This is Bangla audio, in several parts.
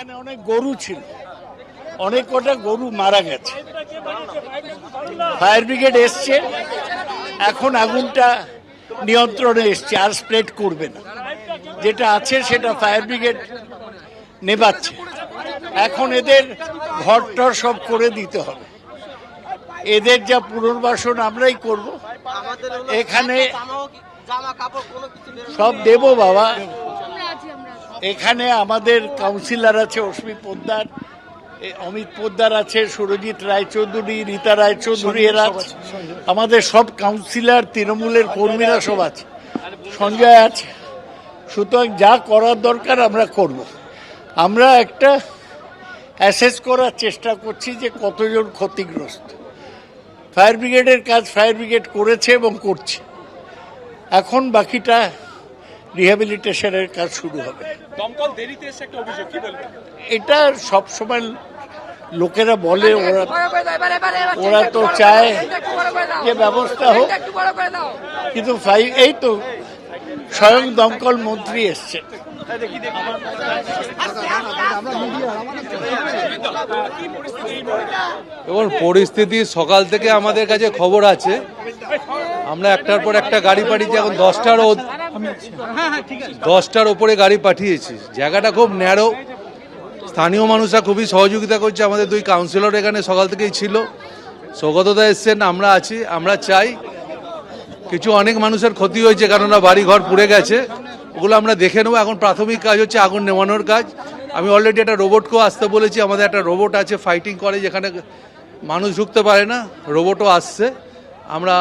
এখানে অনেক গরু ছিল। অনেক কটা গরু মারা গেছে। ফায়ার ব্রিগেড এসছে। এখন আগুনটা নিয়ন্ত্রণে এসছে আর স্প্রেড করবে না। যেটা আছে সেটা ফায়ার ব্রিগেড নেবাচ্ছে। এখন এদের ঘর টর সব করে দিতে হবে। এদের যা পুনর্বাসন আমরাই করব। এখানে সব দেব বাবা। এখানে আমাদের কাউন্সিলর আছে অশ্মি পোদ্দার অমিত পোদ্দার আছে সুরজিৎ রায়চৌধুরী রীতা রায়চৌধুরী এরা আমাদের সব কাউন্সিলর তৃণমূলের কর্মীরা সব আছে। সঞ্জয় আছে। সুতরাং যা করার দরকার আমরা করব। আমরা একটা অ্যাসেস করার চেষ্টা করছি যে কতজন ক্ষতিগ্রস্ত। ফায়ার ব্রিগেডের কাজ ফায়ার ব্রিগেড করেছে এবং করছে। এখন বাকিটা রিহ্যাবিলিটেশনের কাজ শুরু হবে। দমকল দেরিতে এসে একটা অভিযোগ কি বলবেন? এটা সবসময় লোকেরা বলে ওরা ওরা তো চায় যে ব্যবস্থা হোক। কিন্তু ফাই- এই তো স্বয়ং দমকল মন্ত্রী এসছে। এবং পরিস্থিতি সকাল থেকে আমাদের কাছে খবর আছে। আমরা একটার পর একটা গাড়ি পাঠিয়েছি এখন দশটার ও- দশটার ওপরে গাড়ি পাঠিয়েছি। জায়গাটা খুব ন্যারো স্থানীয় মানুষরা খুবই সহযোগিতা করছে। আমাদের দুই কাউন্সিলর এখানে সকাল থেকেই ছিল। স্বগতদা এসছেন, আমরা আছি, আমরা চাই। কিছু অনেক মানুষের ক্ষতি হয়েছে, কেননা বাড়ি ঘর পুড়ে গেছে। ওগুলো আমরা দেখে নেব। এখন প্রাথমিক কাজ হচ্ছে আগুন নেওয়ানোর কাজ। আমি অলরেডি একটা রোবটকেও আসতে বলেছি। আমাদের একটা রোবট আছে ফাইটিং করে, যেখানে মানুষ ঢুকতে পারে না। রোবটও আসছে। আমরা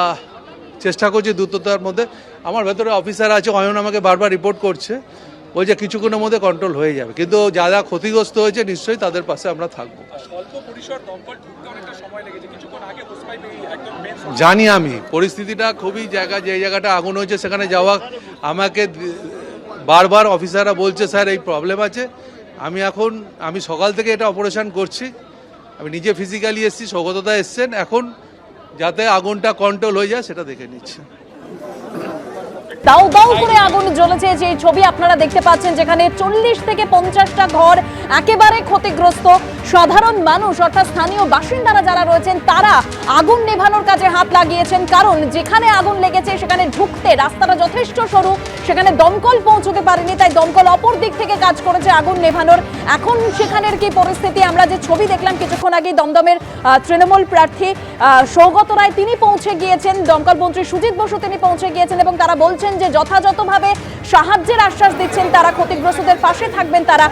চেষ্টা করছি দ্রুততার মধ্যে। আমার ভেতরে অফিসার আছে অয়ন আমাকে বারবার রিপোর্ট করছে। ওই যে কিছুক্ষণের মধ্যে কন্ট্রোল হয়ে যাবে। কিন্তু যারা ক্ষতিগ্রস্ত হয়েছে নিশ্চয়ই তাদের পাশে আমরা থাকব। জানি আমি পরিস্থিতিটা খুবই জায়গা যে জায়গাটা আগুন হয়েছে সেখানে যাওয়া আমাকে বারবার অফিসাররা বলছে স্যার এই প্রবলেম আছে। আমি এখন আমি সকাল থেকে এটা অপারেশন করছি। আমি নিজে ফিজিক্যালি এসেছি স্বগততা এসছেন। এখন যাতে আগুনটা কন্ট্রোল হয়ে যায় সেটা দেখে নিচ্ছে। tá por aí. আগুন জ্বলেছে যে ছবি আপনারা দেখতে পাচ্ছেন, যেখানে চল্লিশ থেকে পঞ্চাশটা ঘর একেবারে ক্ষতিগ্রস্ত। সাধারণ মানুষ, অর্থাৎ স্থানীয় বাসিন্দারা যারা রয়েছেন, তারা আগুন নেভানোর কাজে হাত লাগিয়েছেন। কারণ, যেখানে আগুন লেগেছে, সেখানে ঢুকতে রাস্তাটা যথেষ্ট সরু, সেখানে দমকল পৌঁছতে পারেনি, তাই দমকল অপর দিক থেকে কাজ করেছে আগুন নেভানোর। এখন সেখানের কি পরিস্থিতি? আমরা যে ছবি দেখলাম, কিছুক্ষণ আগে দমদমের তৃণমূল প্রার্থী সৌগত রায়, তিনি পৌঁছে গিয়েছেন। দমকল মন্ত্রী সুজিত বসু, তিনি পৌঁছে গিয়েছেন এবং তারা বলছেন যে যথাযথভাবে সাহায্যের আশ্বাস দিচ্ছেন তারা ক্ষতিগ্রস্তদের পাশে থাকবেন তারা।